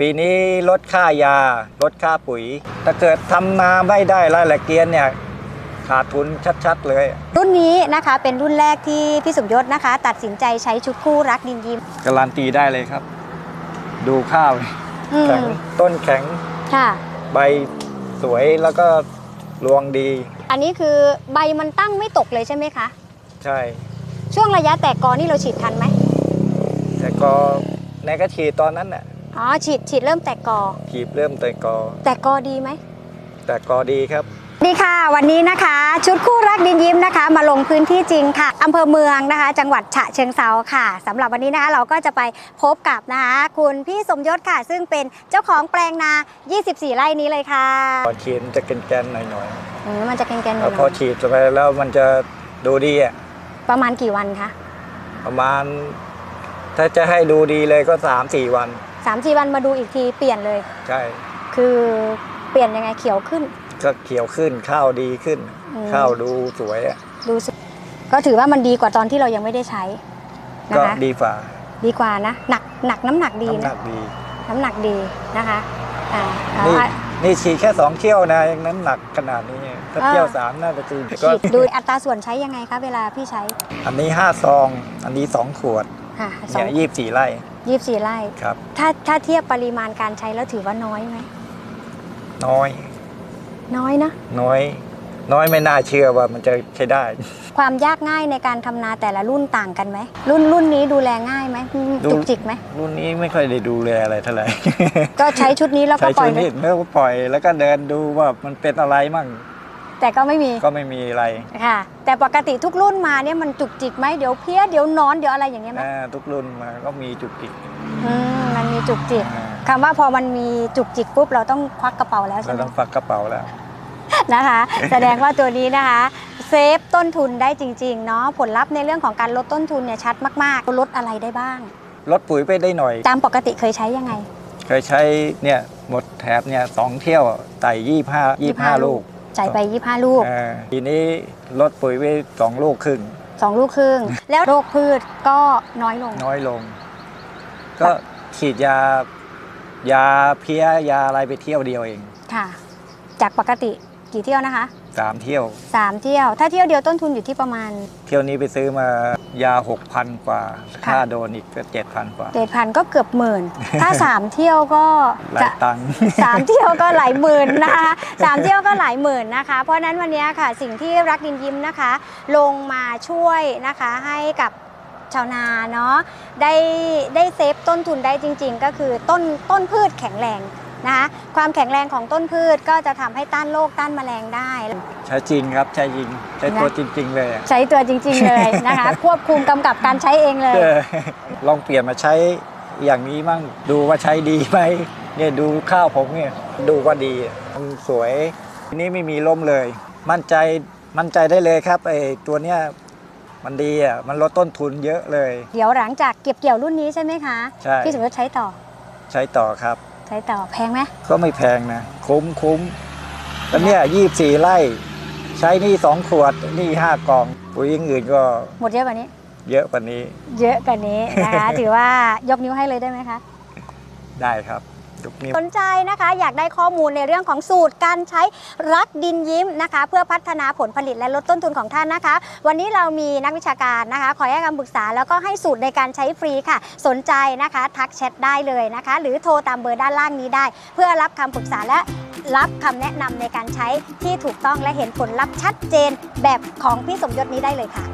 ปีนี้ลดค่ายา ลดค่าปุ๋ย ถ้าเกิดทำนาไม่ได้รายละเกียนเนี่ยขาดทุนชัด ๆ เลย รุ่นนี้นะคะเป็นรุ่นแรกที่พี่สมยศนะคะ ตัดสินใจใช้ชุดคู่รักดินยิ้มการันตีได้เลยครับ ดูข้าวอืมแข็งต้นแข็งค่ะ ใบสวยแล้วก็รวงดี อันนี้คือใบมันตั้งไม่ตกเลยใช่ไหมคะ ใช่ ช่วงระยะแตกกอนี่เราฉีดทันไหมแต่ก็ในกระฉีดตอนนั้นน่ะ อ๋อฉีดฉีดเริ่มแตกกอ ขีบเริ่มแต่กอ แตกกอดีไหม แต่กอดีครับดีค่ะ วันนี้นะคะ ชุดคู่รักดินยิ้มนะคะ มาลงพื้นที่จริงค่ะอำเภอเมืองนะคะ จังหวัดฉะเชิงเซาค่ะสำหรับวันนี้นะคะเราก็จะไปพบกับนะคะ คุณพี่สมยศค่ะ ซึ่งเป็นเจ้าของแปลงนา 24 ไร่นี้เลยค่ะตอนฉีดมันจะแกนๆหน่อยอืมมันจะแกนๆหๆน่แล้วพออยฉีดไปแล้วมันจะดูดีอะๆประมาณกี่วันคะประมาณ ถ้าจะให้ดูดีเลยก็สามสี่วัน สามสี่วันมาดูอีกทีเปลี่ยนเลย ใช่คือเปลี่ยนยังไงเขียวขึ้น ก็เขียวขึ้นข้าวดีขึ้น อืม ข้าวดูสวยอะดูสิก็ถือว่ามันดีกว่าตอนที่เรายังไม่ได้ใช้นะก็คะดีฝ่าดีกว่านะหนักหนักน้ำหนักดีน้ำหนันะกดี น้ำหนักดีนะคะอ่าเอานี่อะ นี่ฉีดแค่สองเที่ยวนะยังน้ำหนักขนาดนี้ถ้าอ่า เที่ยวสามน่าจะจีก็ฉีดดูอัตราส่วนใช้ยังไงคะเวลาพี่ใช้อันนี้ห้าซอง อันนี้สองขวด ค่ะสอเนี่งยยี่สี่ไร่ยี่สิบสี่ไร่ ครับ ถ้าถ้าเทียบปริมาณการใช้แล้วถือว่าน้อยไหม น้อย น้อยนะ น้อย น้อยไม่น่าเชื่อว่ามันจะใช้ได้ ความยากง่ายในการทำนาแต่ละรุ่นต่างกันไหม รุ่นรุ่นนี้ดูแลง่ายไหมดู จุกจิกไหม รุ่นนี้ไม่ค่อยได้ดูแลอะไรเท่าไหร่ ก็ใช้ชุดนี้แล้วก็ใช้ปล่ชุอยดเลนี้ยแล้วก็ปล่อยแล้วก็เดินดูว่ามันเป็นอะไรมั่ง แต่ก็ไม่มีก็ไม่มีอะไรค่ะ แต่ปกติทุกรุ่นมาเนี่ยมันจุกจิกไหมเดี๋ยวเพี้ยเดี๋ยวนอนเดี๋ยวอะไรอย่างเงี้ยไหมอ่าทุกรุ่นมาก็มีจุกจิกอืมมันมีจุกจิกอ่าคำว่าพอมันมีจุกจิกปุ๊บเราต้องควักกระเป๋าแล้วใช่เราไหม ต้องฟักกระเป๋าแล้ว นะคะ แสดงว่าตัวนี้นะคะ เซฟต้นทุนได้จริงๆเนาะผลลัพธ์ในเรื่องของการลดต้นทุนเนี่ยชัดมากๆลดอะไรได้บ้าง ลดปุ๋ยไปได้หน่อย ตามปกติเคยใช้ยังไง เคยใช้เนี่ยหมดแถบเนี่ยสองเที่ยวไต่ยี่ห้ายี่ห้า25 ลูก จ่ายไป 25 ลูกอ่าทีนี้ลดปุ๋ยไปสองลูกครึ่ง 2 ลูกครึ่ง แล้วโรคพืชก็น้อยลง น้อยลง ก็ฉีดยา ยาเพี้ยยาอะไรไปเที่ยวเดียวเองค่ะ จากปกติกี่เที่ยวนะคะ สามเที่ยว 3 เที่ยว ถ้าเที่ยวเดียวต้นทุนอยู่ที่ประมาณ เที่ยวนี้ไปซื้อมา ยาหกพันกว่า ค่ะ ค่าโดนอีกก็เจ็ดพันกว่า เจ็ดพันก็เกือบหมื่น ถ้า3เที่ยวก็หลาจะ ยตังค์ สามเที่ยวก็หลายหมื่นนะคะสามเที่ยวก็หลายหมื่นนะคะ เพราะฉะนั้นวันนี้ค่ะสิ่งที่รักดินยิ้มนะคะ ลงมาช่วยนะคะให้กับชาวนาเนาะได้ได้เซฟต้นทุนได้จริง ๆ ก็คือต้นต้นพืชแข็งแรง นะคะความแข็งแรงของต้นพืชก็จะทำให้ต้านโรคต้านแมลงได้ ใช้จริงครับใช้จริงใช้ตัวจริง ๆ เลยอะใช้ตัวจริง ๆ เลยนะคะ ควบคุมกำกับการใช้เองเลยเออลองเปลี่ยนมาใช้อย่างนี้มั่งดูว่าใช้ดีไหมเนี่ยดูข้าวผมเนี่ยดูว่าดีมันสวยทีนี้ไม่มีล้มเลย มั่นใจมั่นใจได้เลยครับไอ้ตัวเนี้ยมันดีอะมันลดต้นทุนเยอะเลย เดี๋ยวหลังจากเก็บเกี่ยวรุ่นนี้ใช่ไหมคะใช่พี่สมยศใช้ต่อ ใช้ต่อครับ ใช้ต่อแพงไหมก็ไม่แพงนะ คุ้มคุ้มแล้วเนี่ยยี่สี่ไร่ ใช้นี่สองขวด นี่ห้ากล่อง ปุ๋ยอย่างอื่นก็ หมดเยอะกว่านี้ เยอะกว่านี้ เยอะกว่านี้นะคะ ถือว่ายกนิ้วให้เลยได้ไหมคะ ได้ครับทุกนิ้ว สนใจนะคะอยากได้ข้อมูลในเรื่องของสูตรการใช้รักดินยิ้มนะคะ เพื่อพัฒนาผลผลิตและลดต้นทุนของท่านนะคะ วันนี้เรามีนักวิชาการนะคะคอยให้คำปรึกษาแล้วก็ให้สูตรในการใช้ฟรีค่ะ สนใจนะคะ ทักแชทได้เลยนะคะ หรือโทรตามเบอร์ด้านล่างนี้ได้ เพื่อรับคำปรึกษาและรับคำแนะนำในการใช้ที่ถูกต้องและเห็นผลลัพธ์ชัดเจนแบบของพี่สมยศนี้ได้เลยค่ะ